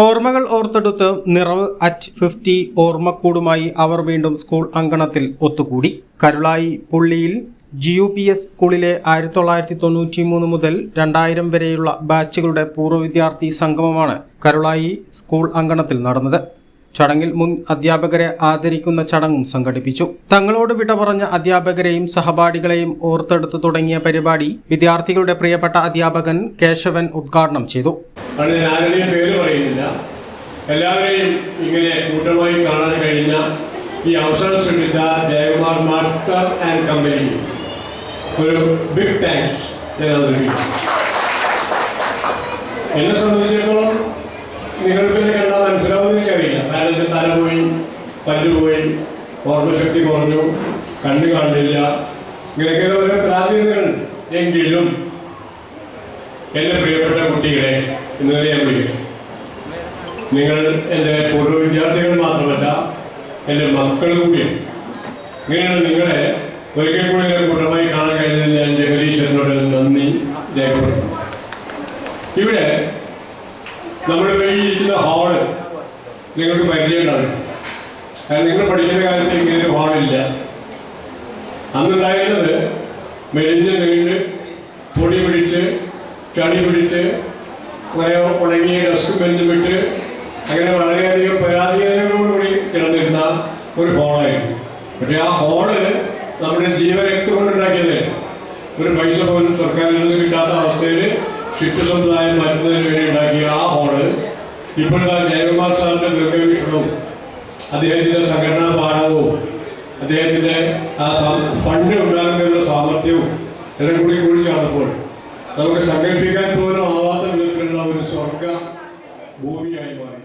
ഓർമ്മകൾ ഓർത്തെടുത്ത് നിറവ് at fifty ഓർമ്മക്കൂടുമായി അവർ വീണ്ടും സ്കൂൾ അങ്കണത്തിൽ ഒത്തുകൂടി. കരുളായി പുള്ളിയിൽ ജി യു പി എസ് സ്കൂളിലെ ആയിരത്തി തൊള്ളായിരത്തി തൊണ്ണൂറ്റി മൂന്ന് മുതൽ രണ്ടായിരം വരെയുള്ള ബാച്ചുകളുടെ പൂർവ വിദ്യാർത്ഥി സംഗമമാണ് കരുളായി സ്കൂൾ അങ്കണത്തിൽ നടന്നത്. ചടങ്ങിൽ മുൻ അധ്യാപകരെ ആദരിക്കുന്ന ചടങ്ങും സംഘടിപ്പിച്ചു. തങ്ങളോട് വിട പറഞ്ഞ അധ്യാപകരെയും സഹപാഠികളെയും ഓർത്തെടുത്ത് തുടങ്ങിയ പരിപാടി വിദ്യാർത്ഥികളുടെ പ്രിയപ്പെട്ട അധ്യാപകൻ കേശവൻ ഉദ്ഘാടനം ചെയ്തു. എല്ലാവരെയും ഇങ്ങനെ കൂട്ടമായി കാണാൻ കഴിഞ്ഞ ഈ അവസരം സൃഷ്ടിച്ച ജയകുമാർ മാസ്റ്റർ ആൻഡ് കമ്പനി. ഒരു ബിഗ് താങ്ക്സ് ഞാൻ എന്നെ സംബന്ധിച്ചിടത്തോളം ഓർമ്മശക്തി കുറഞ്ഞു കണ്ണു കാണില്ല. ഇങ്ങനെയൊക്കെ ഓരോ പ്രാധാന്യങ്ങളുണ്ട് എങ്കിലും എന്റെ പ്രിയപ്പെട്ട കുട്ടികളെ ഇന്നലെ ഞാൻ വിളിക്കും നിങ്ങൾ എന്റെ പൂർവ വിദ്യാർത്ഥികൾ മാത്രമല്ല എന്റെ മക്കൾ കൂടിയാണ് ഇങ്ങനെയാണ് നിങ്ങളെ ഒരിക്കൽ കൂടി പൂർണമായി കാണാൻ കഴിഞ്ഞതിൽ ഞാൻ ജഗദീശ്വരനോട് നന്ദി രേഖപ്പെടുത്തുന്നു. ഇവിടെ നമ്മൾ ഈ ഇരിക്കുന്ന ഹാൾ നിങ്ങൾക്ക് പരിചയമുണ്ടാകും കാരണം നിങ്ങൾ പഠിക്കുന്ന കാലത്ത് ഇങ്ങനെ ഒരു ഹാളില്ല അന്നുണ്ടായിരുന്നത് മെലിഞ്ഞ് നീണ്ട് പൊടി പിടിച്ച് ചളി പിടിച്ച് കുറേ ഉണങ്ങിയ ഡസ്റ്റ് ബെഞ്ച് അങ്ങനെ വളരെയധികം പരാധീനതകളോടുകൂടി കിടന്നിരുന്ന ഒരു ഹോളായിരുന്നു പക്ഷേ ആ ഹോൾ നമ്മുടെ ജീവരക്തം കൊണ്ടുണ്ടാക്കിയത് ഒരു പൈസ പോലും സർക്കാരിൽ നിന്ന് കിട്ടാത്ത അവസ്ഥയിൽ ഷിഫ്റ്റ് സമുദായം മാറ്റുന്നതിന് വേണ്ടി ഉണ്ടാക്കിയ ആ ഹോൾ ഇപ്പോഴത്തെ ജയകുമാർ സാറിന്റെ ദീർഘവീക്ഷണവും അദ്ദേഹത്തിന്റെ സംഘടനാ പാഠവും അദ്ദേഹത്തിന്റെ ആ എല്ലാം കൂടി കൂടി ചാടുമ്പോൾ നമുക്ക് സങ്കല്പിക്കാൻ പോലും ആവാത്ത വിധത്തിലുള്ള ഒരു സ്വർഗ ഭൂമിയായി മാറി.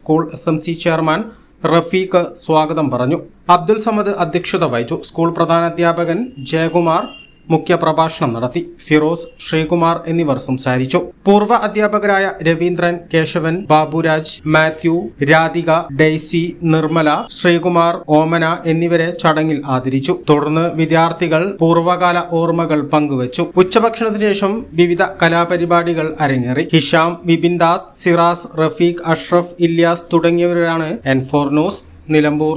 School S M C chairman Rafeeq സ്വാഗതം പറഞ്ഞു. അബ്ദുൽ സമദ് അധ്യക്ഷത വഹിച്ചു. സ്കൂൾ പ്രധാനാധ്യാപകൻ ജയകുമാർ മുഖ്യ പ്രഭാഷണം നടത്തി. ഫിറോസ് ശ്രീകുമാർ എന്നിവർ സംസാരിച്ചു. പൂർവ അധ്യാപകരായ രവീന്ദ്രൻ കേശവൻ ബാബുരാജ് മാത്യു രാധിക ഡെയ്സി നിർമ്മല ശ്രീകുമാർ ഓമന എന്നിവരെ ചടങ്ങിൽ ആദരിച്ചു. തുടർന്ന് വിദ്യാർത്ഥികൾ പൂർവകാല ഓർമ്മകൾ പങ്കുവച്ചു. ഉച്ചഭക്ഷണത്തിന് ശേഷം വിവിധ കലാപരിപാടികൾ അരങ്ങേറി. ഹിഷാം വിപിൻ ദാസ് സിറാസ് റഫീഖ് അഷ്റഫ് ഇല്യാസ് തുടങ്ങിയവരാണ് N four news Nilambur.